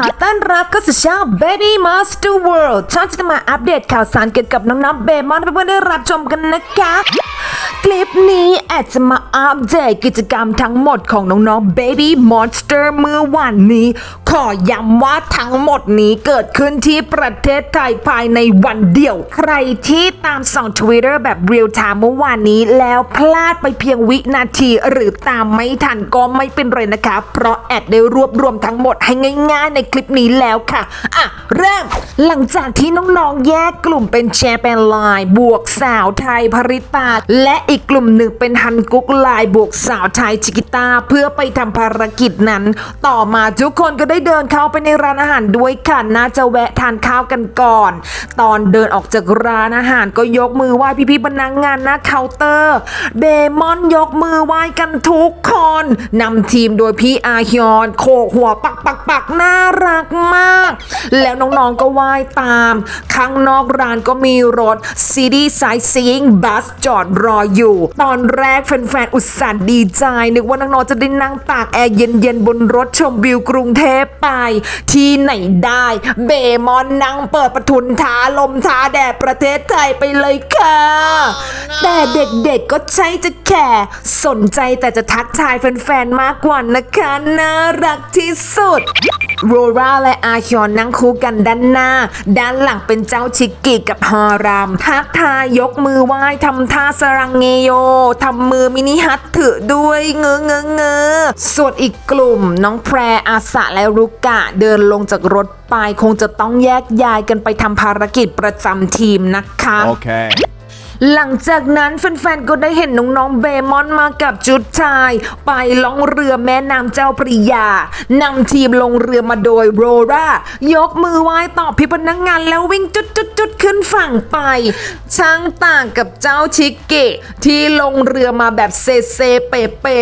ขอต้อนรับเข้าสู่ช่อง Baby Monster World ช่องจะมาอัปเดตข่าวสารเกี่ยวกับน้องๆเบมอนเพื่อนๆได้รับชมกันนะคะ คลิปนี้แอดจะมาอัปเดตกิจกรรมทั้งหมดของน้องๆ Baby Monster เมื่อวันนี้ ขอย้ำว่าทั้งหมดนี้เกิดขึ้นที่ประเทศไทยภายในวันเดียว ใครที่ตามส่อง Twitter แบบเรียลไทม์เมื่อวานนี้ แล้วพลาดไปเพียงวินาทีหรือตามไม่ทันก็ไม่เป็นไรนะคะ เพราะแอดได้รวบรวมทั้งหมดให้ง่ายๆในคลิปนี้แล้วค่ะ อะ เริ่มหลังจากที่น้องๆแยกกลุ่มเป็นแชร์เป็นไลน์บวกสาวไทยภริตา และอีกกลุ่มหนึ่งเป็นฮันกุ๊กไลน์บวกสาวไทยชิกิตาเพื่อไปทำภารกิจนั้น ต่อมาทุกคนก็ได้เดินเข้าไปในร้านอาหารด้วยค่ะน่าจะแวะทานข้าวกันก่อน ตอนเดินออกจากร้านอาหารก็ยกมือไหว้พี่ๆพนักงานหน้าเคาน์เตอร์เบมอนยกมือไหว้กันทุกคนนำทีมโดยพี่อาฮยอน โขกหัวปักปักปักน่ารักมาก แล้วน้องๆก็ไหว้ตาม ข้างนอกร้านก็มีรถ City Sightseeing Bus จอดรออยู่ ตอนแรกแฟนๆอุตส่าห์ดีใจ นึกว่าน้องๆจะได้นั่งตากแอร์เย็นๆ บนรถชมวิวกรุงเทพไป ที่ไหนได้ เบมอนนั่งเปิดประทุนท้าลมท้าแดดประเทศไทยไปเลยค่ะ เด็กๆก็ใช่จะแข่สนใจแต่จะทักทายแฟนๆมากกว่านะคะ น่ารักที่สุดโรราและอาฮยอนนั่งคู่กันด้านหน้า ด้านหลังเป็นเจ้าชิกกิกับฮาราม ทักทายยกมือไหว้ทำท่าสรังเงโยทำมือมินิฮัตถือด้วยเงือเงือเงือส่วนอีกกลุ่ม น้องแพรอาสะและรุกะเดินลงจากรถไปคงจะต้องแยกย้ายกันไปทำภารกิจประจำทีมนะคะ Okay. หลังจากนั้นแฟนๆ ก็ได้เห็นน้องๆ เบมอนมากับจุดชาย ไปล่องเรือแม่น้ำเจ้าพระยานำทีมลงเรือมาโดยโรรายกมือไหว้ตอบพี่พนักงานแล้ววิ่งจุดจุดจุดๆๆขึ้นฝั่งไป ช่างต่างกับเจ้าชิกเกะ ที่ลงเรือมาแบบเซเซเปเป๋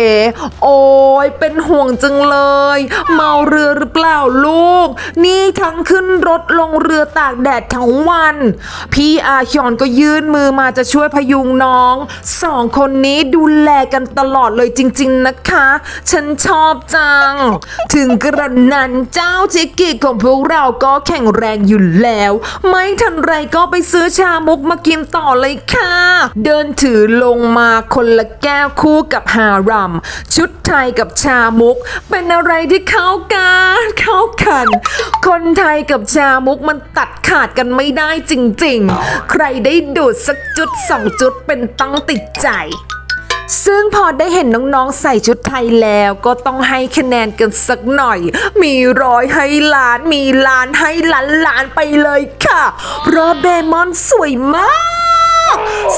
โอ้ยเป็นห่วงจังเลย เมาเรือหรือเปล่าลูก นี่ทั้งขึ้นรถลงเรือตากแดดทั้งวัน พี่อาชอนก็ยื่นมือมาจะช่วยพยุงน้องสองคนนี้ดูแลกันตลอดเลยจริง ๆนะคะ ฉันชอบจัง ถึงกระนั้นเจ้าจิกกี้ของพวกเราก็แข็งแรงอยู่แล้ว ไม่ทันไรก็ไปซื้อชามุกมากินต่อเลยค่ะ เดินถือลงมาคนละแก้วคู่กับฮารัม ชุดไทยกับชามุก เป็นอะไรที่เข้ากันเข้ากัน คนไทยกับชามุกมันตัดขาดกันไม่ได้จริง ๆ ใครได้ดูดสักจุดสองจุดเป็นต้องติดใจ ซึ่งพอได้เห็นน้องๆใส่ชุดไทยแล้วก็ต้องให้คะแนนกันสักหน่อย มีร้อยให้ล้าน มีล้านให้ล้านล้านไปเลยค่ะเพราะเบมอนสวยมาก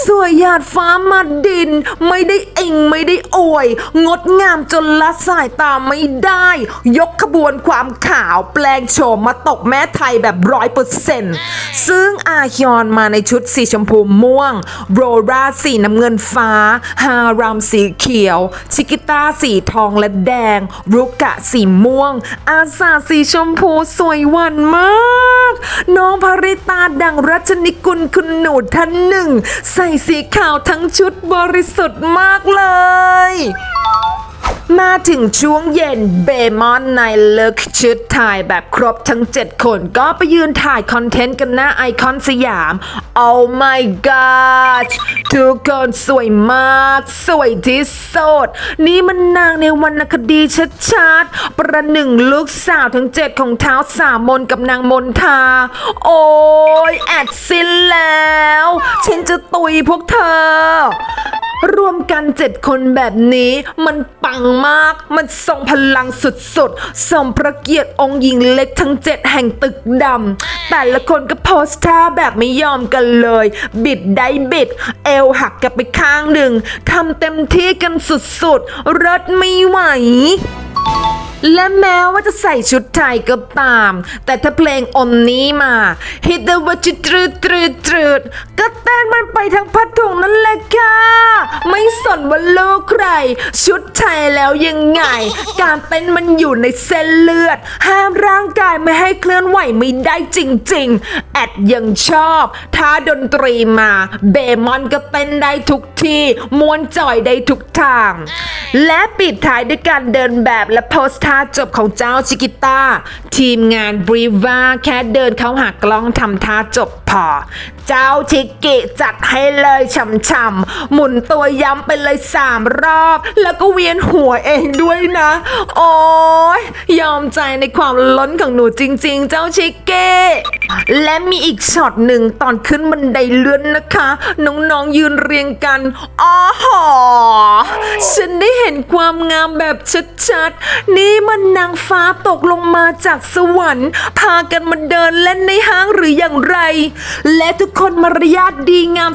สวยหยาดฟ้ามาดิน ไม่ได้เองไม่ได้อวย งดงามจนละสายตาไม่ได้ ยกขบวนความขาวแปลงโฉมมาตกแม่ไทยแบบร้อยเปอร์เซ็นต์ซึ่งอาฮยอนมาในชุดสีชมพูม่วง โรราสีน้ำเงินฟ้า ฮารามสีเขียว ชิกิต้าสีทองและแดง รุกะสีม่วง อาซาสีชมพูสวยหวันมาก น้องภริตาดังรัชนิกุลคุณหนูท่านหนึ่งใส่สีขาวทั้งชุดบริสุทธิ์มากเลย มาถึงช่วงเย็นเบมอนในเลิกชุดถ่ายแบบครบทั้ง 7 คนก็ไปยืนถ่ายคอนเทนต์กันหน้าไอคอนสยาม Oh my god ทุกคนสวยมาก สวยที่สุดนี่มันนางในวรรณคดีชัดๆ ประหนึ่งลูกสาวทั้ง 7 ของเท้าสามมนกับนางมนทา โอ้ยแอดสิ้นแล้ว ฉันจะตุยพวกเธอ รวมกันเจ็ดคนแบบนี้ มันปังมาก มันทรงพลังสุดๆสมพระเกียรติองค์หญิงเล็กทั้งเจ็ดแห่งตึกดำแต่ละคนก็โพสท่าแบบไม่ยอมกันเลย บิดได้บิด เอวหักกับไปข้างหนึ่งทำเต็มที่กันสุดๆเลิศไม่ไหวและแม้ว่าจะใส่ชุดไทยก็ตาม แต่ถ้าเพลงอมนี้มา Hit the watch ตรืดตรืดตรืดก็เต้นมันไปทั้งพัดถุงนั่นแหละค่ะ ไม่สนว่าลูกใคร ชุดไทยแล้วยังไง การเต้นมันอยู่ในเส้นเลือด ห้ามร่างกายไม่ให้เคลื่อนไหวไม่ได้จริง ๆ แอดยังชอบ ถ้าดนตรีมา เบมอนก็เต้นได้ทุกที่ม้วนจ่อยได้ทุกทาง และปิดท้ายด้วยการเดินแบบและโพสท่าจบของเจ้าชิกิต้า ทีมงานบรีว่าแค่เดินเข้าหากล้องทำท่าจบพอ เจ้าชิกิจัดให้เลยช่ำๆหมุนตัวย้ำไปเลยสามรอบ แล้วก็เวียนหัวเองด้วยนะ โอ้ยยอมใจในความล้นของหนูจริง ๆ เจ้าชิเก้ และมีอีกช็อตหนึ่งตอนขึ้นบันไดเลื่อนนะคะ น้องๆยืนเรียงกันอ๋อหอฉันได้เห็นความงามแบบชัดๆ นี่มันนางฟ้าตกลงมาจากสวรรค์ พากันมาเดินเล่นในห้างหรืออย่างไร และทุกคนมารยาทดีงาม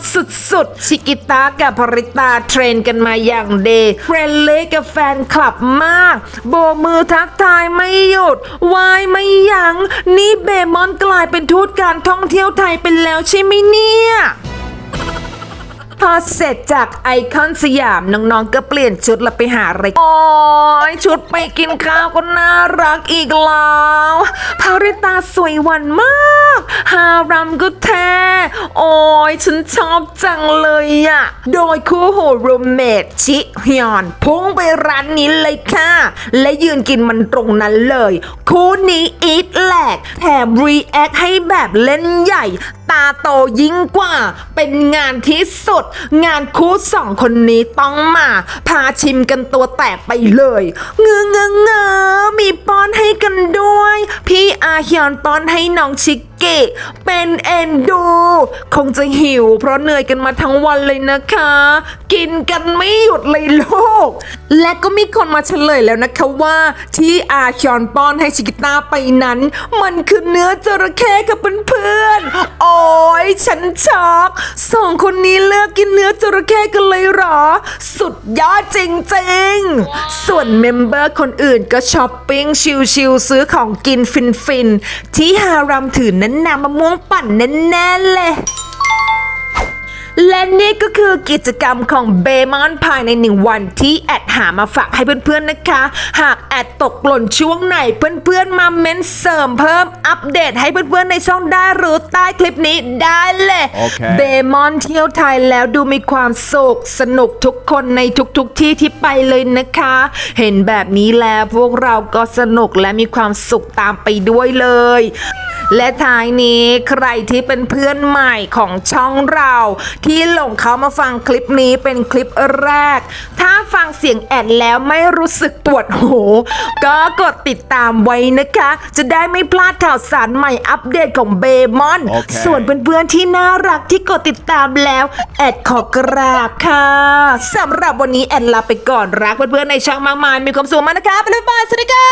สุดๆ ชิกิตากับภริตาเทรนกันมาอย่างเดเฟรนเล่กับแฟนคลับมาก โบมือทักทายไม่หยุดวายไม่ยัง้งนี่เบมอนกลายเป็นทูตการท่องเที่ยวไทยไปแล้วใช่ไหมเนี่ย พอเสร็จจากไอคอนสยามน้องๆก็เปลี่ยนชุดแล้วไปหาอะไรโอ้ยชุดไปกินข้าวก็น่ารักอีกแล้วพาริตาสวยหวันมาก ฮารัมก็แท้ โอ้ยฉันชอบจังเลยอะโดยคู่หูรูมเมทชิฮยอน พุ่งไปร้านนี้เลยค่ะ และยืนกินมันตรงนั้นเลย คู่นี้อีทแหลกแถมรีแอคให้แบบเล่นใหญ่ตาโตยิ่งกว่า เป็นงานที่สุด งานคู่สองคนนี้ต้องมา พาชิมกันตัวแตกไปเลยเงือเงือเงอมีป้อนให้กันด้วย พี่อาฮยอนป้อนให้น้องชิกกิเป็นเอนดู คงจะหิว เพราะเหนื่อยกันมาทั้งวันเลยนะคะ กินกันไม่หยุดเลยลูก และก็มีคนมาเฉลยแล้วนะคะว่าที่อาฮยอนป้อนให้ชิกิต้าไปนั้น มันคือเนื้อจระเข้กับเพื่อนๆโอ้ยฉันช็อกสองคนนี้เลือกกินเนื้อจระเข้กันเลยเหรอ สุดยอดจริงๆ ส่วนเมมเบอร์คนอื่นก็ช้อปปิ้งชิลๆซื้อของกินฟินๆที่ฮารัมถือนั้นนำมะม่วงปั่นแน่ๆเลยและนี่ก็คือกิจกรรมของเบมอนภายในหนึ่งวันที่แอดหามาฝากให้เพื่อนๆนะคะ หากแอดตกหล่นช่วงไหนเพื่อนๆมาเม้นเสริมเพิ่มอัปเดตให้เพื่อนๆในช่องได้รู้ใต้คลิปนี้ได้เลยโอเคเบมอนเที่ยวไทยแล้วดูมีความสุขสนุกทุกคนในทุกๆที่ที่ไปเลยนะคะ เห็นแบบนี้แล้วพวกเราก็สนุกและมีความสุขตามไปด้วยเลย และท้ายนี้ใครที่เป็นเพื่อนใหม่ของช่องเรา ที่หลงเขามาฟังคลิปนี้เป็นคลิปแรก ถ้าฟังเสียงแอดแล้วไม่รู้สึกปวดหูก็กดติดตามไว้นะคะ จะได้ไม่พลาดข่าวสารใหม่อัปเดตของเบมอนโอเคส่วนเพื่อนๆที่น่ารักที่กดติดตามแล้วแอดขอกราบค่ะสำหรับวันนี้แอดลาไปก่อนรักเพื่อนๆในช่องมากมายมีความสุขมากนะคะไปเลยบายสวัสดีค่ะ